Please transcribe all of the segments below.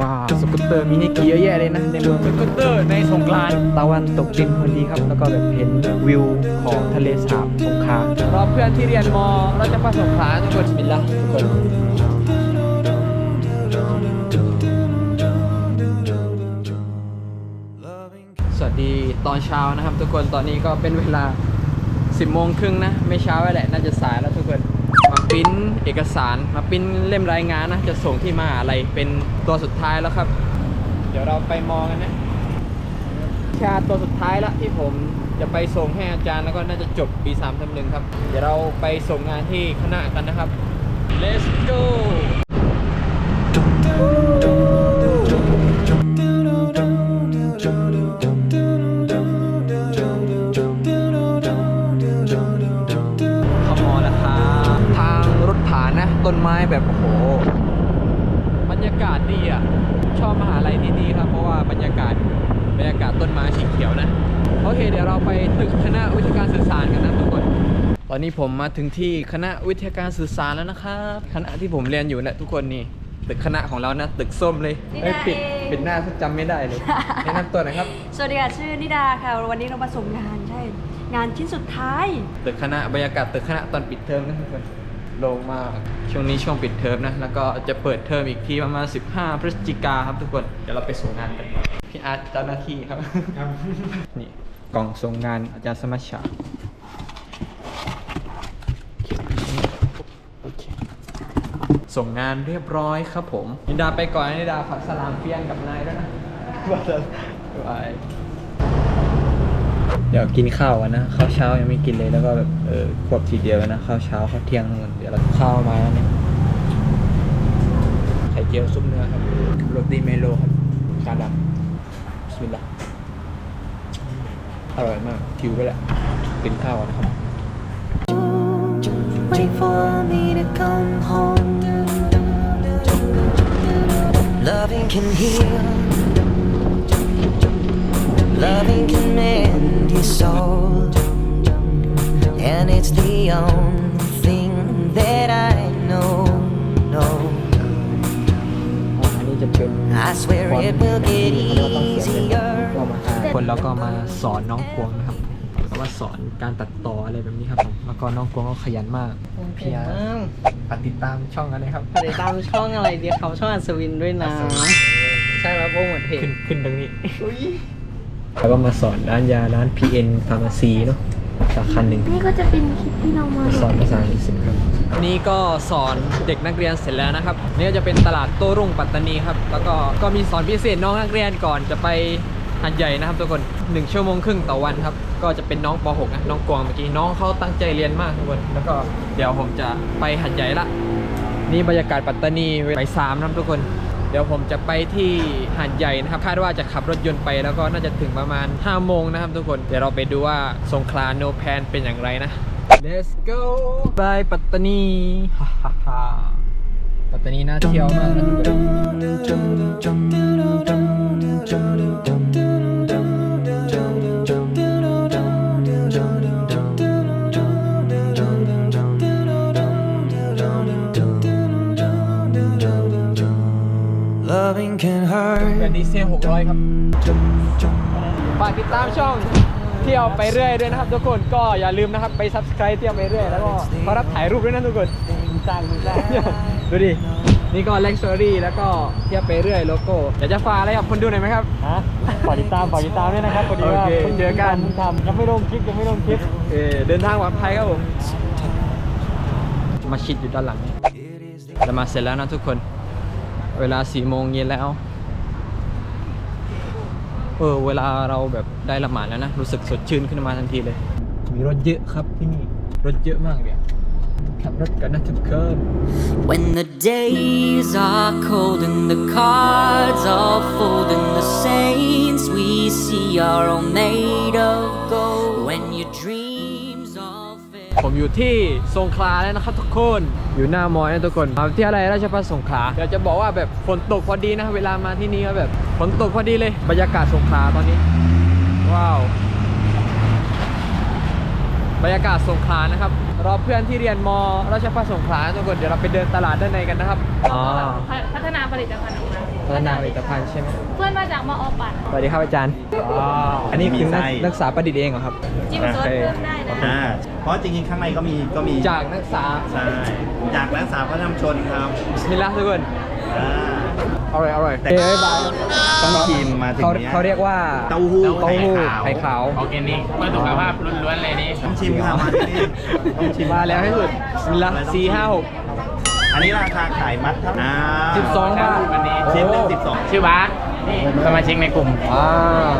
ว้าวสกูตเตอร์มีให้ขี่เยอะแยะเลยนะในเมืองสกูตเตอร์ในสงกรานต์ตะวันตกดินพอดีครับ แล้วก็แบบเห็นวิวของทะเลสาบสงขลารอเพื่อนที่เรียนมราชภัฏสงขลาทุกคนบินละทุกคนสวัสดีตอนเช้านะครับ ทุกคนตอนนี้ก็เป็นเวลา 10โมงครึ่งนะ ไม่เช้าแล้แหละน่าจะสายแล้วทุกคนมาปิ้นเอกสารมาปิ้นเล่มรายงานนะจะส่งที่มาอะไรเป็นตัวสุดท้ายแล้วครับ เดี๋ยวเราไปมองกันนะชาตัวสุดท้ายละที่ผมจะไปส่งให้อาจารย์แล้วก็น่าจะจบปี3ทำหนึ่งครับ เดี๋ยวเราไปส่งงานที่คณะกันนะครับ let's go อนนี้ผมมาถึงที่คณะวิทยาการสื่อสารแล้วนะครับคณะที่ผมเรียนอยู่นะทุกคนนี่ตึกคณะของเรานะตึกส้มเลยนี่เอ้ยได้ปิดเอง ปิดหน้าจำไม่ได้เลยแนะนำตัวหน่อยครับ สวัสดีค่ะชื่อนิดาค่ะ วันนี้เรามาส่งงานใช่ งานชิ้นสุดท้าย ตึกคณะบรรยากาศตึกคณะตอนปิดเทอมนะทุกคนลงมาช่วงนี้ช่วงปิดเทอมนะ แล้วก็จะเปิดเทอมอีกทีประมาณ 15 พฤศจิกาครับทุกคน เดี๋ยวเราไปส่งงานกันพี่อาร์ตเจ้าหน้าที่ครับ นี่กล่องส่งงานอาจารย์สมัชชาโอเค ส่งงานเรียบร้อยครับผมนิดาไปก่อนนะนิดาฝากสลามเฟียนกับนายด้วยนะบายเดี๋ยวกินข้าวกันนะข้าวเช้ายังไม่กินเลยแล้วก็แบบเออควบทีเดียวกันนะข้าวเช้าข้าวเที่ยงทั้งหมดเดี๋ยวเราข้าวมาแล้วเนี่ยไข่เจียวซุปเนื้อครับโรตีเมโลครับชาดำบิสมิลลาห์อร่อยมากทิวไปแหละกินข้าวกันนะครับ Wait for me to come home. Loving can heal. Loving can mend your soul. And it's the only thing that I know. No, I swear it will get easier. คนแล้วก็มาสอนน้องกวงนะครับก็ว่าสอนการตัดต่ออะไรแบบนี้ครับผม แล้วก็น้องกวงก็ขยันมากพี่อาร์ตฝากติดตามช่องกันนะครับฝากติดตามช่องอะไรดีเขาช่องอัศวินด้วยนะใช่แล้วโปรโมทเพจขึ้นขึ้นตรงนี้แล้วก็มาสอนร้านยาร้าน PN Pharmacy เนาะสาขาหนึ่งนี่ก็จะเป็นคลิปที่เรามาสอนภาษาอังกฤษครับนี่ก็สอนเด็กนักเรียนเสร็จแล้วนะครับนี่ก็จะเป็นตลาดโต้รุ่งปัตตานีครับแล้วก็ก็มีสอนพิเศษน้องนักเรียนก่อนจะไป หัดใหญ่นะครับทุกคนหนึ่งชั่วโมงครึ่งต่อวันครับ ก็จะเป็นน้องป .6 นะน้องกวางเมื่อกี้น้องเขาตั้งใจเรียนมากทุกคนแล้วก็เดี๋ยวผมจะไปหัดใหญ่ละนี่บรรยากาศปัตตานีไปสามนะครับทุกคน เดี๋ยวผมจะไปที่หาดใหญ่นะครับคาดว่าจะขับรถยนต์ไปแล้วก็น่าจะถึงประมาณ 5 โมงนะครับทุกคนเดี๋ยวเราไปดูว่าสงขลาโนแพนเป็นอย่างไรนะ Let's go บายปัตตานีฮ่าฮ่า ปัตตานีน่าเที่ยวมากนะทุกคน Loving can hurt. เป็นดีเซล600 ครับฝากติดตามช่องเที่ยวไปเรื่อยด้วยนะครับทุกคนก็อย่าลืมนะครับไป subscribe เที่ยวไปเรื่อยแล้วก็เขารับถ่ายรูปด้วยนะทุกคน จ้างมึงจ้างดูดิ นี่ก็แลกสตอรี่แล้วก็เที่ยวไปเรื่อยโลโก้อยากจะฝากอะไรกับคนดูหน่อยไหมครับ ฮะฝากติดตามฝากติดตามด้วยนะครับพอดีว่าโอเคพิ่งเจอกัน พิ่งทำยังไม่ลงคลิปยังไม่ลงคลิป เออเดินทางปลอดภัยครับผม มาชิดอยู่ด้านหลังจะมาเสร็จแล้วนะทุกคน เวลาสี่โมงเย็นแล้ว เออ เวลาเราแบบได้ละหมาดแล้วนะ รู้สึกสดชื่นขึ้นมาทันทีเลย มีรถเยอะครับที่นี่ รถเยอะมากเลยอะ ขับรถกันนะทุกคน When the days are cold and the cards all fold and the saints we see are all made of gold. When your dreams all fail. ผมอยู่ที่สงขลาแล้วนะครับทุกคน อยู่หน้ามอนะทุกคนมาที่อะไรราชภัฏสงขลาเดี๋ยวจะบอกว่าแบบฝนตกพอดีนะ เวลามาที่นี่ก็แบบฝนตกพอดีเลย บรรยากาศสงขลาตอนนี้ ว้าว บรรยากาศสงขลานะครับ รอเพื่อนที่เรียนมราชภัฏสงขลาทุกคนเดี๋ยวเราไปเดินตลาดด้านในกันนะครับอ๋อพัฒนาผลิตภัณฑ์ออกมาพัฒนาผลิตภัณฑ์ใช่ไหมเพื่อนมาจากมอปัดสวัสดีครับอาจารย์อันนี้คือนักมีไส้นักศึกษาประดิษฐ์เองเหรอครับจิ้มซอสเพิ่มได้นะอ่าเพราะจริงๆข้างในก็มีก็มีจากนักศึกษาใช่จากนักศึกษาพระนำชนครับบิสมิลลาห์ทุกคนอ่าอร่อยอร่อยแต่เอ้ยบาย ต้องชิมมาถึงเขาเนี้ย เขาเรียกว่าเต้าหู้ เต้าหู้ไข่ไข่ขาวขาวออร์แกนิกเพื่อสุขภาพล้วนๆเลยนี่ต้องชิมค่ะมาที่นี่ต้องชิมมาแล้วให้สุดบิสมิลลาห์สี่ห้าหก อันนี้ราคาขายมัดเท่าอ่าสิบสองบาท วันนี้ชิ้นหนึ่งสิบสองชื่อบาสนี่ สมาชิกในกลุ่มว้าว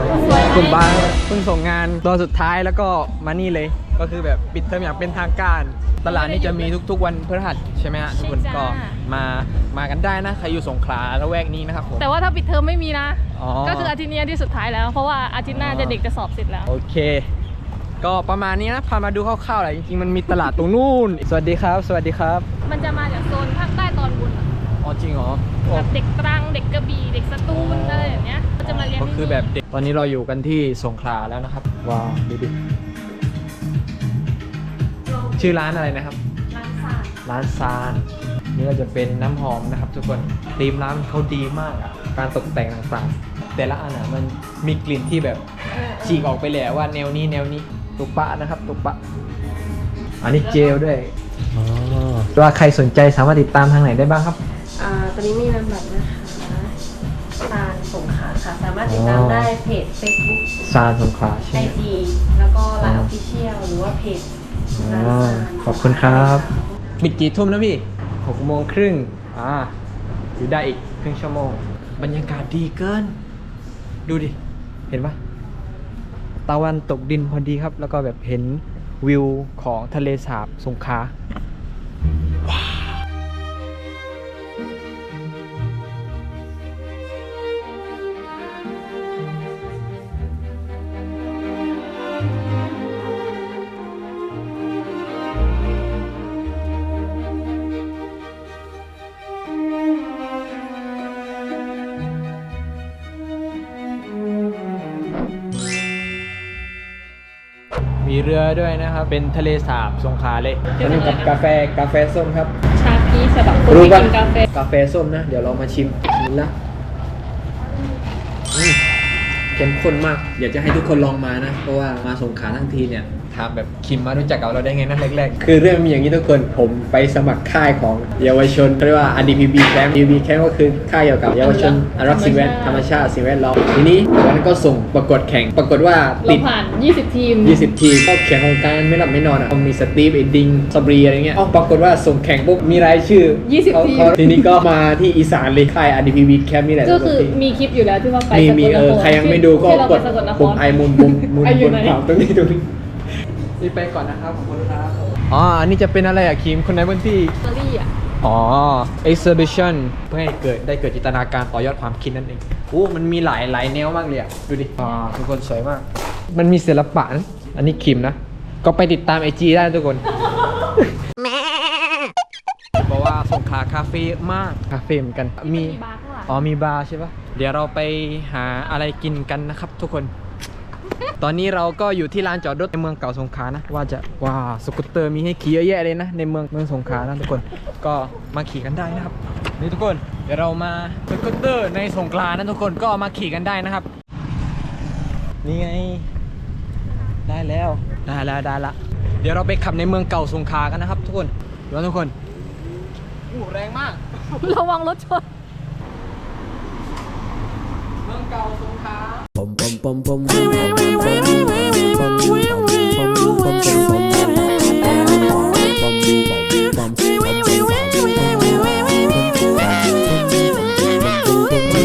กลุ่มบางเพิ่งส่งงานตัวสุดท้ายแล้วก็มานี่เลย ก็คือแบบปิดเทอมอย่างเป็นทางการ ตลาดนี้จะมีทุกๆ วันพฤหัสใช่ไหมฮะทุกคนใช่จ้าก็มามากันได้นะ ใครอยู่สงขลาละแวกนี้นะครับผมแต่ว่าถ้าปิดเทอมไม่มีนะ อ๋อก็คืออาทิตย์นี้ที่สุดท้ายแล้ว เพราะว่าอาทิตย์หน้าจะเด็กจะสอบเสร็จแล้ว โอเค ก็ประมาณนี้นะพามาดูคร่าวๆแหละจริงๆมันมีตลาดตรงนู่นสวัสดีครับ สวัสดีครับ มันจะมาจากโซนภาคใต้ตอนบนอะอ๋อจริงเหรอโอ้แบบเด็ก ตรังเด็กกระบี่เด็กสตูลอะไรอย่างเงี้ยก็จะมาเรียนก็ที่คือนี่แบบเด็กตอนนี้เราอยู่กันที่สงขลาแล้วนะครับ ว้าวดูดิชื่อร้านอะไรนะครับ ร้านสาดร้านซานนี่ก็จะเป็นน้ำหอมนะครับ ทุกคนธีมร้านเขาดีมากอะการตกแต่งต่างๆ แต่ละอันอะมันมีกลิ่นที่แบบฉีกออกไปเลยอะว่าแนวนี้แนวนี้ตุกปะนะครับตุกปะ อันนี้เจลด้วยว่าใครสนใจสามารถติดตามทางไหนได้บ้างครับ อ่าตอนนี้มีนามบัตาค่ะสามารถติดตามได้เพจ Facebook ซานสงขลาใช่ไหม IG แล้วก็ไลน์อ๋อออฟฟิเชียลหรือว่าเพจอ๋ร้านอซาน ขอบคุณครับ ปิดกี่ทุ่มนะพี่หกโมงครึ่งอ่าอยู่ได้อีกครึ่งชั่วโมง บรรยากาศดีเกิน ดูดิ เห็นปะตะวันตกดินพอดีครับ แล้วก็แบบเห็นวิวของทะเลสาบสงขลา เรือด้วยนะครับ เป็นทะเลสาบสงขลาเลยอันนี้กับกาแฟกาแฟส้มครับชาพีสำหรับคนรู้ที่ป่ะกินกาแฟกาแฟส้มนะ เดี๋ยวเรามาชิมนี่ละอืมเข้มข้นมากอยากจะให้ทุกคนลองมานะ เพราะว่ามาสงขลาทั้งทีเนี่ย ถามแบบคิมมารู้จักกับเราได้ไงนะแรกๆคือเรื่องมีอย่างนี้ทุกคนผมไปสมัครค่ายของเยาวชนเรียกว่า RDPB Camp RDPB Camp ก็คือค่ายเกี่ยวกับเยาวชนอนุรักษ์สิ่งแวดธรรมชาติสิ่งแวดล้อมทีนี้วันนั้นก็ส่งประกวดแข่ง ปรากฏว่าเราติด ผ่าน 20 ทีม 20 ทีมก็แข่งโครงการไม่หลับไม่นอนอะมีสตีฟเอดดิงสบรีอะไรเงี้ยอ๋อปรากฏว่าส่งแข่งปุ๊บมีรายชื่อ20เขาทีม เขาทีนี้ก็มาที่อีสานเลยค่าย RDPB แคมป์นี่แหละก็คือมีคลิปอยู่แล้วที่ว่าไปมีสกลมีนเออครใครยังไม่ดูก็ที่เรากไปดสกลนคปุ่มร ไอมุมมุมมุมอะอยู่บนไหนขาวตรงนี้ตรงนี้ นี่ไปก่อนนะครับขอบคุณครับอ๋ออันนี้จะเป็นอะไรอะคิมคนไหนบนที่ เบอรี่อะอ๋อ exhibition เพื่อให้เกิดได้เกิดจินตนาการต่อยอดความคิดนั่นเองโอ้มันมีหลายหลายแนวมากเลยอะดูดิอ่าทุกคนสวยมาก มันมีศิลปะนะอันนี้คิมนะ ก็ไปติดตามไอจีได้นะทุกคน บอกว่าสงขลาคาเฟ่เยอะมาก คาเฟ่เหมือนกันมีมี บาร์ข้างหลัง อ๋อมีบาร์ใช่ปะเดี๋ยวเราไปหาอะไรกินกันนะครับทุกคน ตอนนี้เราก็อยู่ที่ลานจอดรถในเมืองเก่าสงขลานะ ว่าจะว้าสกูตเตอร์มีให้ขี่เยอะแยะเลยนะ ในเมืองเมืองสงขลานะทุกคนก็มาขี่กันได้นะครับ นี่ทุกคน เดี๋ยวเรามาสกูตเตอร์ในสงขลานะทุกคนก็มาขี่กันได้นะครับ นี่ไง ได้แล้วได้แล้วได้ละ เดี๋ยวเราไปขับในเมืองเก่าสงขลากันนะครับ ทุกคนดูนะทุกคนอู้แรงมาก ระวังรถชน เมืองเก่าสงขลา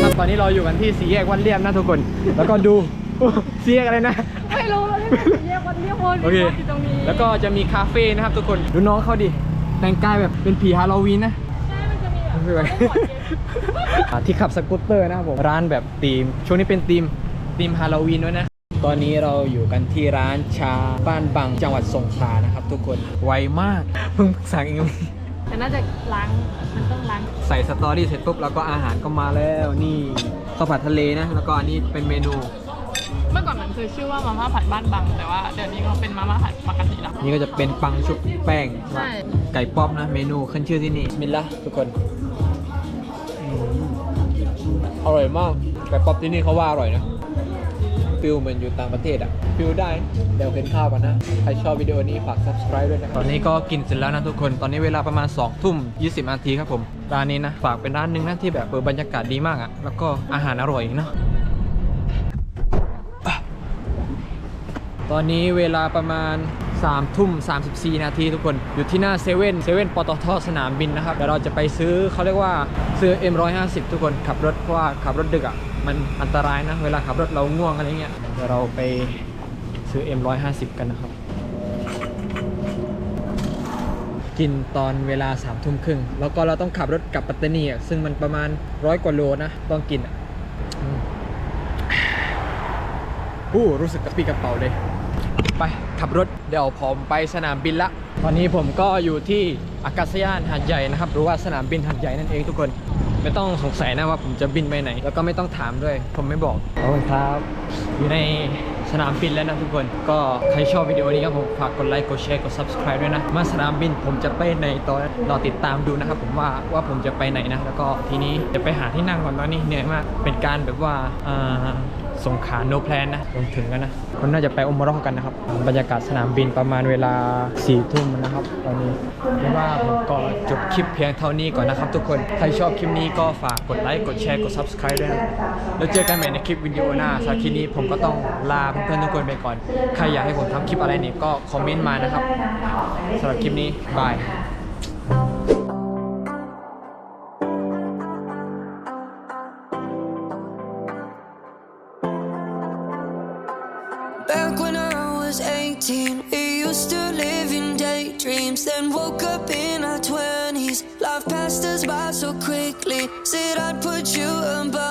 ครับตอนนี้เราอยู่กันที่สี่แยกวัดเลี่ยมนะทุกคน แล้วก็ดูสี่แยกอะไรนะ ไม่รู้เลยแยกวันเรียกวนโอเคอยู่ตรงนี้แล้วก็จะมีคาเฟ่นะครับทุกคน ดูน้องเขาดิ แต่งกายแบบเป็นผีฮาโลวีนนะ ใช่มันจะมีแบบไม่เป็นไรอ่าที่ขับสกูตเตอร์นะครับผม ร้านแบบธีม ช่วงนี้เป็นธีม ธีมฮาโลวีนด้วยนะ ตอนนี้เราอยู่กันที่ร้านชาบ้านบังจังหวัดสงขลานะครับ ทุกคนไวมากเพิ่งสั่งเองแต่น่าจะล้างมันต้องล้างใส่สตอรี่เสร็จปุ๊บแล้วก็อาหารก็มาแล้วนี่ข้าวผัดทะเลนะ แล้วก็อันนี้เป็นเมนู เมื่อก่อนมันเคยชื่อว่ามาม่าผัดบ้านบัง แต่ว่าเดี๋ยวนี้เขาเป็นมาม่าผัดปกติแล้ว นี่ก็จะเป็นปังชุบแป้งใช่ ไก่ป๊อปนะ เมนูขึ้นชื่อที่นี่มิลละทุกคนอืมอร่อยมากแต่ป๊อปที่นี่เขาว่าอร่อยนะ ฟิลเหมือนอยู่ต่างประเทศอะฟิลได้ เดี๋ยวกินข้าวกันนะ ใครชอบวิดีโอนี้ฝาก subscribe ด้วยนะครับตอนนี้ก็กินเสร็จแล้วนะทุกคน ตอนนี้เวลาประมาณ2ทุ่ม20นาทีครับผม ร้านนี้นะ ฝากเป็นร้านหนึ่งนะที่แบบเออบรรยากาศดีมากอะแล้วก็อาหารอร่อยเนาะตอนนี้เวลาประมาณ3ทุ่ม34 นาทีทุกคนอยู่ที่หน้าเซเว่นเซเว่นปตทสนามบินนะครับเดี๋ยวเราจะไปซื้อเขาเรียกว่าซื้อ M150 ทุกคนขับรถเพราะว่าขับรถดึกอะ มันอันตรายนะ เวลาขับรถเราง่วงอะไรเงี้ยเดี๋ยวเราไปซื้อ M150 กันนะครับ กินตอนเวลา3ามทุ่มครึ่ง แล้วก็เราต้องขับรถกลับปัตตานีอะซึ่งมันประมาณร้อยกว่าโลนะ ต้องกินอะอู้รู้สึกกระปี้กระเป๋าเลย ไปขับรถเดี๋ยวผมไปสนามบินละ ตอนนี้ผมก็อยู่ที่อากาศยานหาดใหญ่นะครับ หรือว่าสนามบินหาดใหญ่นั่นเองทุกคน ไม่ต้องสงสัยนะว่าผมจะบินไปไหน แล้วก็ไม่ต้องถามด้วย ผมไม่บอกขอบคุณครับ อยู่ในสนามบินแล้วนะทุกคน ก็ใครชอบวิดีโอนี้ครับผมฝากกดไลค์ กดแชร์ กด subscribe ด้วยนะ มาสนามบินผมจะไปไหนตอนรอติดตามดูนะครับผมว่าว่าผมจะไปไหนนะ แล้วก็ทีนี้จะไปหาที่นั่งก่อนตอนนี้เหนื่อยมาก เป็นการแบบว่า สงขา no plan นะลงถึงแล้วนะคนน่าจะไปอมรอกันนะครับ บรรยากาศสนามบินประมาณเวลา4ี่ทุ่มนะครับ ตอนนี้เรียกว่าผมก็จบคลิปเพียงเท่านี้ก่อนนะครับทุกคน ใครชอบคลิปนี้ก็ฝากกดไลค์กดแชร์กด subscribe ด้วยนะแล้วเจอกันใหม่ในคลิปวิดีโอหน้าสำหรับคลิปนี้ผมก็ต้องลาเพื่อนๆทุกคนไปก่อน ใครอยากให้ผมทำคลิปอะไรเนี่ยก็คอมเมนต์มานะครับสำหรับคลิปนี้บาย Said I'd put you above